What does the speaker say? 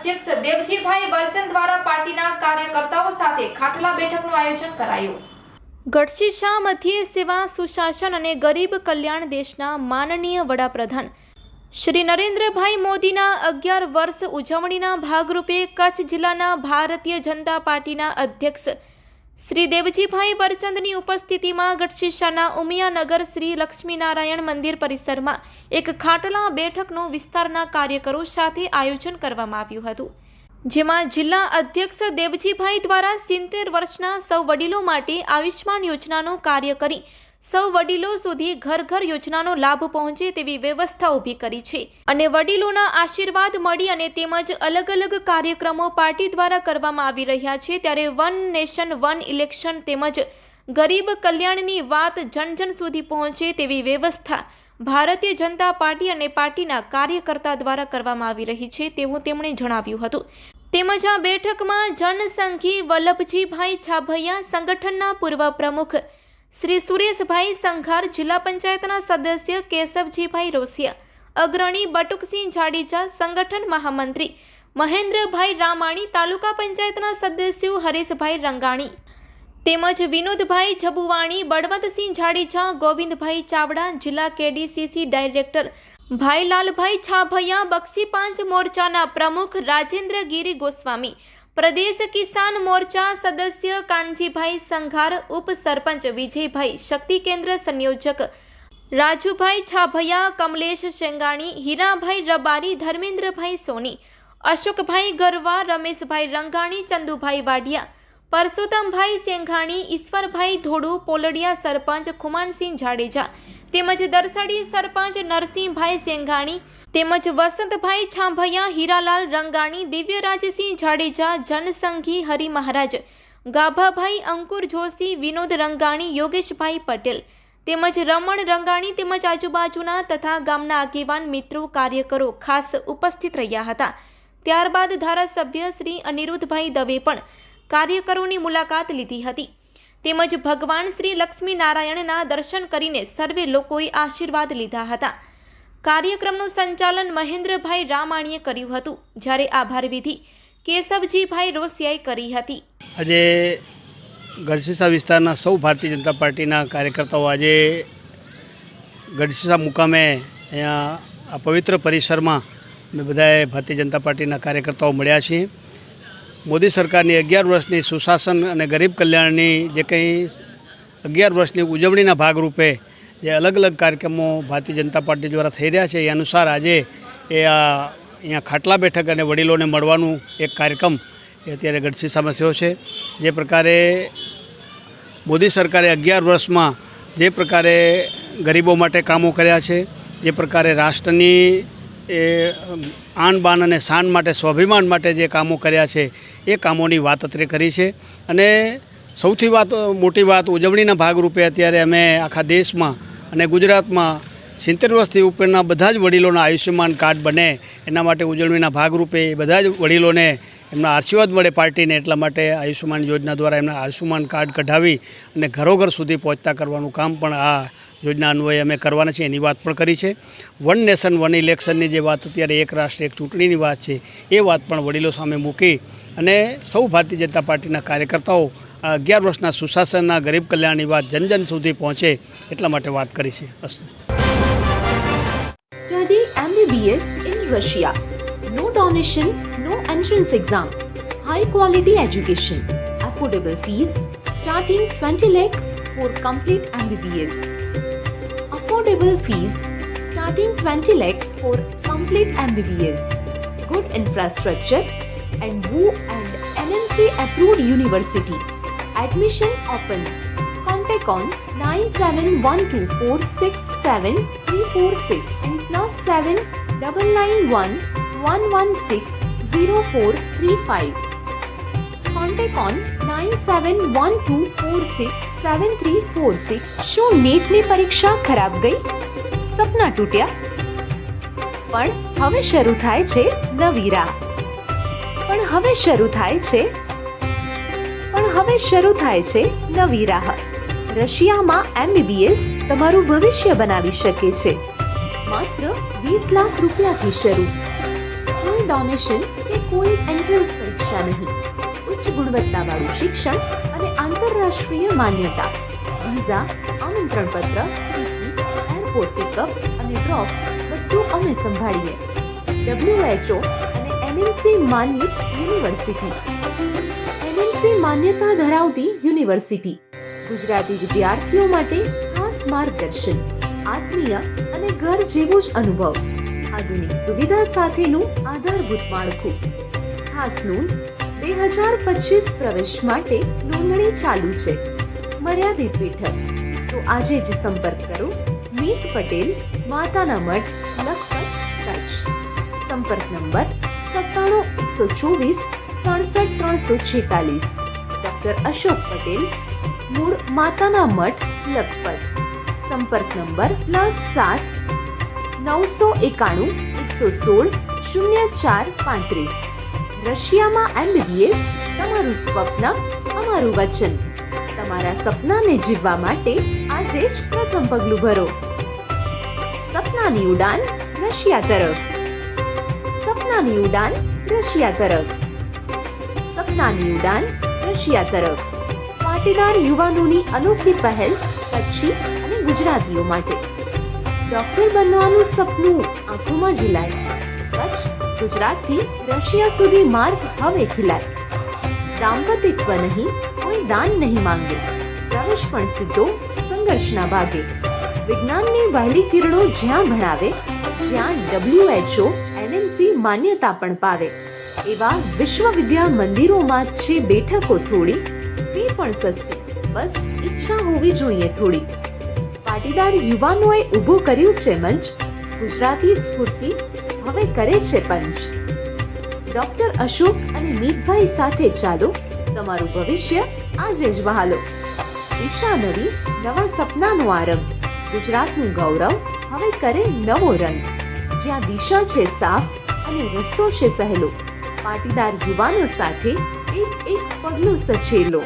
અધ્યક્ષ દેવજીભાઈ વલચંદ દ્વારા પાર્ટીના કાર્યકર્તાઓ સાથે ખાટલા બેઠકનું આયોજન કરાયું. ગઢશીશા મધ્યે સેવા, સુશાસન અને ગરીબ કલ્યાણ દેશના માનનીય વડાપ્રધાન. શ્રી નરેન્દ્રભાઈ મોદીના અગિયાર વર્ષ ઉજવણીના ભાગરૂપે કચ્છ જિલ્લાના ભારતીય જનતા પાર્ટીના અધ્યક્ષ શ્રી દેવજીભાઈ વરચંદની ઉપસ્થિતિમાં ગઢશીશાના ઉમિયાનગર શ્રી લક્ષ્મીનારાયણ મંદિર પરિસરમાં એક ખાટલા બેઠકનું વિસ્તારના કાર્યકરો સાથે આયોજન કરવામાં આવ્યું હતું. જેમાં જિલ્લા અધ્યક્ષ દેવજીભાઈ દ્વારા સિત્તેર વર્ષના સૌ વડીલો માટે આયુષ્માન યોજનાનો કાર્ય કરી સૌ વડીલો સુધી ઘર ઘર યોજનાનો લાભ પહોંચે તેવી વ્યવસ્થા ઊભી કરી છે. અને વડીલોના આશીર્વાદ મળી અને તેમજ અલગ અલગ કાર્યક્રમો પાર્ટી દ્વારા કરવામાં આવી રહ્યા છે, ત્યારે વન નેશન વન ઇલેક્શન તેમજ ગરીબ કલ્યાણની વાત જન જન સુધી પહોંચે તેવી વ્યવસ્થા ભારતીય જનતા પાર્ટી અને પાર્ટીના કાર્યકર્તા દ્વારા કરવામાં આવી રહી છે તેવું તેમણે જણાવ્યું હતું. તેમજ આ બેઠકમાં જનસંઘી વલ્લભજીભાઈ છાભૈયા સંગઠનના પૂર્વ પ્રમુખ શ્રી સુરેશભાઈ સંઘાર જિલ્લા પંચાયતના સદસ્ય કેશવજીભાઈ રોસિયા, અગ્રણી બટુકસિંહ જાડેજા, સંગઠન મહામંત્રી મહેન્દ્રભાઈ રામાણી, તાલુકા પંચાયતના સદસ્યો હરેશભાઈ રંગાણી તેમજ વિનોદભાઈ જબુવાણી, બળવંતસિંહ જાડેજા, ગોવિંદભાઈ ચાવડા, જિલ્લા કેડીસીસી ડાયરેક્ટર ભાઈલાલભાઈ છાભૈયા, બક્ષી પાંચ મોરચાના પ્રમુખ રાજેન્દ્ર ગીરી ગોસ્વામી પ્રદેશ કિસાન મોરચા સદસ્ય કાનજીભાઈ સંઘાર ઉપસરપંચ વિજયભાઈ શક્તિ કેન્દ્ર સંયોજક રાજુભાઈ છાભૈયા, કમલેશ શેંગાણી, હીરાભાઈ રબારી, ધર્મેન્દ્રભાઈ સોની, અશોકભાઈ ગરવા, રમેશભાઈ રંગાણી, ચંદુભાઈ વાડિયા, પરસોત્તમભાઈ સેંઘાણી, ઈશ્વરભાઈ ધોડુ પોલડિયા સરપંચ ખુમાનસિંહ જાડેજા તેમજ દરસડી સરપંચ નરસિંહભાઈ સેંઘાણી તેમજ વસંતભાઈ છાંભૈયા, હીરાલાલ રંગાણી, દિવ્યરાજસિંહ જાડેજા, જનસંઘી હરિ મહારાજ, ગાભાભાઈ અંકુર જોશી, વિનોદ રંગાણી, યોગેશભાઈ પટેલ તેમજ રમણ રંગાણી તેમજ આજુબાજુના તથા ગામના આગેવાન મિત્રો, કાર્યકરો ખાસ ઉપસ્થિત રહ્યા હતા. ત્યારબાદ ધારાસભ્ય શ્રી અનિરુદ્ધભાઈ દવે પણ કાર્યકરોની મુલાકાત લીધી હતી. તેમજ ભગવાન શ્રી લક્ષ્મીનારાયણના દર્શન કરીને સર્વે લોકોએ આશીર્વાદ લીધા હતા. કાર્યક્રમનું સંચાલન મહેન્દ્રભાઈ રામાણીએ કર્યું હતું, જ્યારે આભાર વિધિ કેશવજીભાઈ રોસિયાએ કરી હતી. આજે ગઢસીસા વિસ્તારના સૌ ભારતીય જનતા પાર્ટીના કાર્યકર્તાઓ આજે ગઢસીસા મુકામે અહીંયા આ પવિત્ર પરિસરમાં અમે બધાએ ભારતીય જનતા પાર્ટીના કાર્યકર્તાઓ મળ્યા છીએ. મોદી સરકારની અગિયાર વર્ષની સુશાસન અને ગરીબ કલ્યાણની જે કંઈ અગિયાર વર્ષની ઉજવણીના ભાગરૂપે જે અલગ અલગ કાર્યક્રમો ભારતીય જનતા પાર્ટી દ્વારા થઈ રહ્યા છે, એ અનુસાર આજે એ આ અહીંયા ખાટલા બેઠક અને વડીલોને મળવાનું એક કાર્યક્રમ એ અત્યારે ગઢસીસામાં થયો છે. જે પ્રકારે મોદી સરકારે અગિયાર વર્ષમાં જે પ્રકારે ગરીબો માટે કામો કર્યા છે, જે પ્રકારે રાષ્ટ્રની એ આન બાન અને શાન માટે, સ્વાભિમાન માટે જે કામો કર્યા છે, એ કામોની વાત અત્રે કરી છે. અને સૌથી વાત, મોટી વાત ઉજવણીના ભાગરૂપે અત્યારે અમે આખા દેશમાં અને ગુજરાતમાં સિત્તેર વર્ષથી ઉપરના બધા જ વડીલોના આયુષ્યમાન કાર્ડ બને, એના માટે ઉજવણીના ભાગરૂપે બધા જ વડીલોને એમના આશીર્વાદ મળે પાર્ટીને, એટલા માટે આયુષ્યમાન યોજના દ્વારા એમના આયુષ્યમાન કાર્ડ કઢાવી અને ઘરોઘર સુધી પહોંચતા કરવાનું કામ પણ આ યોજના અન્વયે અમે કરવાના છે એની વાત પણ કરી છે. વન નેશન, વન ઇલેક્શનની જે વાત અત્યારે એક રાષ્ટ્ર, એક ચૂંટણીની વાત છે, એ વાત પણ વડીલો સામે મૂકી અને સૌ ભારતીય જનતા પાર્ટીના કાર્યકર્તાઓ અગિયાર વર્ષના સુશાસનના ગરીબ કલ્યાણની વાત જન જન સુધી પહોંચે, એટલા માટે વાત કરી છે. અસ્તુ MBBS in Russia. No donation, no entrance exam. High quality education. Affordable fees starting 20 lakh for complete MBBS. Affordable fees starting 20 lakh for complete MBBS. Good infrastructure and WU and NMC approved university. Admission open. Contact on 9712467346 and plus 7 991 116 0435. Contact on 9712467346. શું નીટની પરીક્ષા ખરાબ ગઈ સપના તૂટ્યા પણ હવે શરૂ થાય છે નવી રાહ પણ હવે શરૂ થાય છે પણ હવે શરૂ થાય છે નવી રાહ રશિયામાં એમબીબીએસ તમારું ભવિષ્ય બનાવી શકે છે માત્ર વીસ લાખ રૂપિયાથી શરૂ. કોઈ ડોનેશન કે કોઈ એન્ટ્રન્સ પરીક્ષા નહીં. ઉચ્ચ ગુણવત્તાવાળું શિક્ષણ અને આંતરરાષ્ટ્રીય માન્યતા. વિઝા આમંત્રણ પત્ર એરપોર્ટ પિકઅપ અને ડ્રોપ બધું અમે સંભાળીએ. ડબ્લ્યુએચઓ અને એમએનસી માન્યિત યુનિવર્સિટી. એમએનસી માન્યતા ધરાવતી યુનિવર્સિટી. ગુજરાતી વિદ્યાર્થીઓ માટે ખાસ માર્ગદર્શન. આત્મીય અને ઘર જેવો જ અનુભવ. આધુનિક સુવિધા સાથેનું આધારભૂત માળખું. ખાસ નોંધ બે હજાર પચીસ પ્રવેશ માટે નોંધણી ચાલુ છે. મર્યાદિત બેઠક તો આજે જ સંપર્ક કરો મીત પટેલ, માતાના મઠ લખપત, કચ્છ. સંપર્ક નંબર સત્તાણું એકસો ચોવીસ સડસઠ ત્રણસો છેતાલીસ. ડોક્ટર અશોક પટેલ, મૂળ માતાના મઠ લખપત. સંપર્ક નંબર પ્લસ સાત નવસો એકાણું એકસો સોળ શૂન્ય ચાર પાંત્રીસ. રશિયામાં એમબીબીએસ તમારું સ્વપ્ન, અમારું વચન. તમારા સપનાને જીવવા માટે આજે જ પ્રથમ પગલું ભરો. સપનાની ઉડાન રશિયા તરફ. સપનાની ઉડાન રશિયા તરફ. સપનાની ઉડાન રશિયા તરફ. પાટીદાર યુવાનોની અનોખી પહેલ અને ગુજરાતીઓ માટે. ડોક્ટર બનવાનું સપનું આંખોમાં ઝીલાય. કચ્છ, ગુજરાતથી રશિયા સુધી માર્ગ હવે ખીલાય. દાંપતિત્વ નહીં, કોઈ દાન નહીં માંગે. પ્રવેશ પણ સીધો, સંઘર્ષના ભાગે. વિજ્ઞાનની વહેલી કિરણો જ્યાં ભણાવે, જ્યાં ડબ્લ્યુએચઓ એનએમસી માન્યતા પણ પાવે. એવા વિશ્વવિદ્યા મંદિરોમાં છે બેઠકો થોડી ફી પણ સસ્તી. બસ ઈચ્છા હોવી જોઈએ થોડી. પાટીદાર યુવાનોએ ઊભું કર્યું છે મંચ. ગુજરાતી સ્ફૂર્તિ હવે કરે છે પંચ. ડોક્ટર અશોક અને મીતભાઈ સાથે ચાલો. તમારું ભવિષ્ય આજે જ વહાલો. દિશા નવી, નવા સપનાનો આરંભ. ગુજરાતનું ગૌરવ હવે કરે નવો રંગ. જ્યાં દિશા છે સાફ અને રસ્તો છે સહેલો. પાટીદાર યુવાનો સાથે એક એક પગલું સચેલો